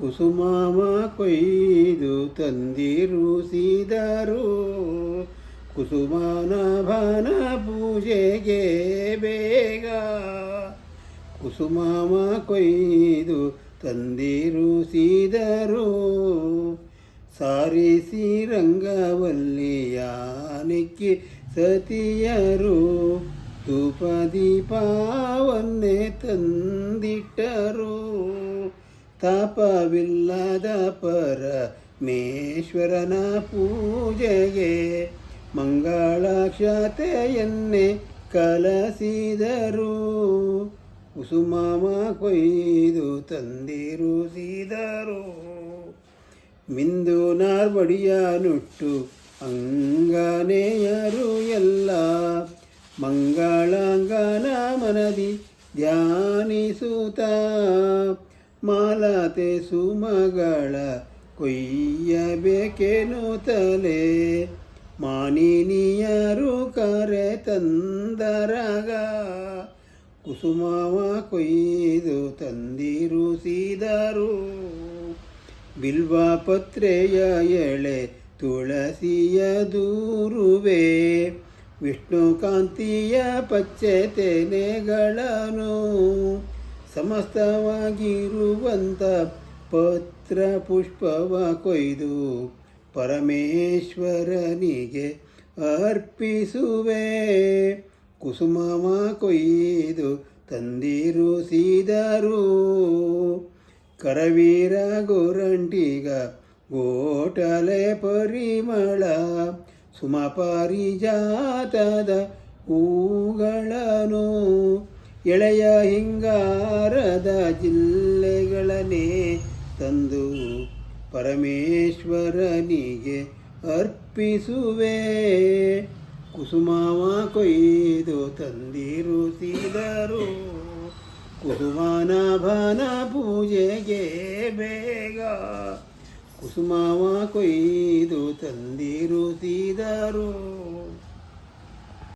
ಕುಸುಮಾವ ಕೊಯ್ದು ತಂದಿರುಸಿದರು ಕುಸುಮಾನಭನ ಪೂಜೆಗೆ ಬೇಗ. ಕುಸುಮಾಮ ಕೊಯ್ದು ತಂದಿರುಸಿದರು ಸಾರಿಸಿ ರಂಗವಲ್ಲಿಯಾನಿಕ್ಕಿ ಸತಿಯರು. ತುಪ ದೀಪವನ್ನೇ ತಂದಿಟ್ಟರು. ತಾಪವಿಲ್ಲದ ಪರಮೇಶ್ವರನ ಪೂಜೆಗೆ ಮಂಗಳಾಕ್ಷತೆಯನ್ನೇ ಕಲಸಿದರು. ಕುಸುಮಾಮ ಕೊಯ್ದು ತಂದಿರುಸಿದರು ಮಿಂದು ನಾರ್ಬಡಿಯ ನುಟ್ಟು ಅಂಗನೆಯರು ಎಲ್ಲ ಮಂಗಳಾಂಗನ ಮನದಿ ಧ್ಯಾನಿಸುತ್ತ ಮಾಲತೆ ಸುಮಗಳ ತಲೆ? ಮಾನಿನಿಯರು ಕರೆ ತಂದರಗ ಕುಸುಮವ ಕೊಯ್ದು ತಂದಿರುಸಿದರು ಬಿಲ್ವ ಪತ್ರೆಯ ಎಳೆ ತುಳಸಿಯ ದೂರುವೆ. ವಿಷ್ಣು ಕಾಂತಿಯ ಪಚ್ಚೆ ತೆನೆಗಳನ್ನು ಸಮಸ್ತವಾಗಿರುವಂಥ ಪತ್ರ ಪುಷ್ಪವ ಕೊಯ್ದು ಪರಮೇಶ್ವರನಿಗೆ ಅರ್ಪಿಸುವೆ. ಕುಸುಮವ ಕೊಯ್ದು ತಂದಿರುಸಿದರು ಕರವೀರ ಗೋರಂಟಿಗ ಗೋಟಲೆ ಪರಿಮಳ ಸುಮಪಾರಿಜಾತದ ಹೂಗಳನ್ನು ಎಳೆಯ ಹಿಂಗಾರದ ಜಿಲ್ಲೆಗಳನ್ನೇ ತಂದು ಪರಮೇಶ್ವರನಿಗೆ ಅರ್ಪಿಸುವೆ. ಕುಸುಮಾವ ಕೊಯ್ದು ತಂದಿರುಸಿದರು. ಕುಸುಮಾನಭನ ಪೂಜೆಗೆ ಬೇಗ ಕುಸುಮಾವ ಕೊಯ್ದು ತಂದಿರುಸಿದರು.